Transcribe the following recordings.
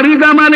ರಿಗಮನ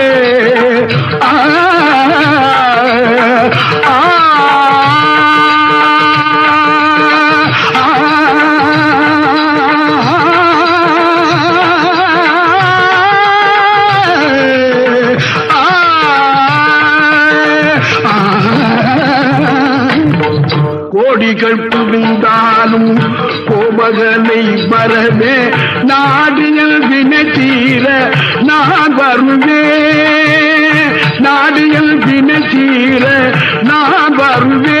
பகலை மறவே நாடியல் வினத்தீர நான் வருவே நாடியல் வினத்தீர நான் வருவே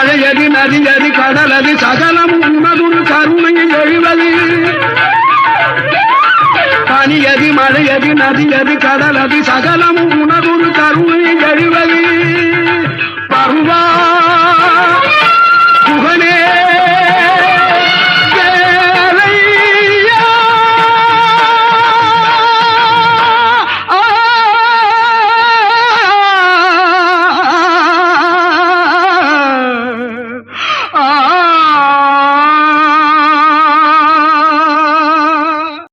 மழையது நதியது கடலது சகலம் உண்மதுள் கருணை எழுவது. பனியது மழையது நதியது கடலது சகலம் உணவுள் கருணை எழுவது.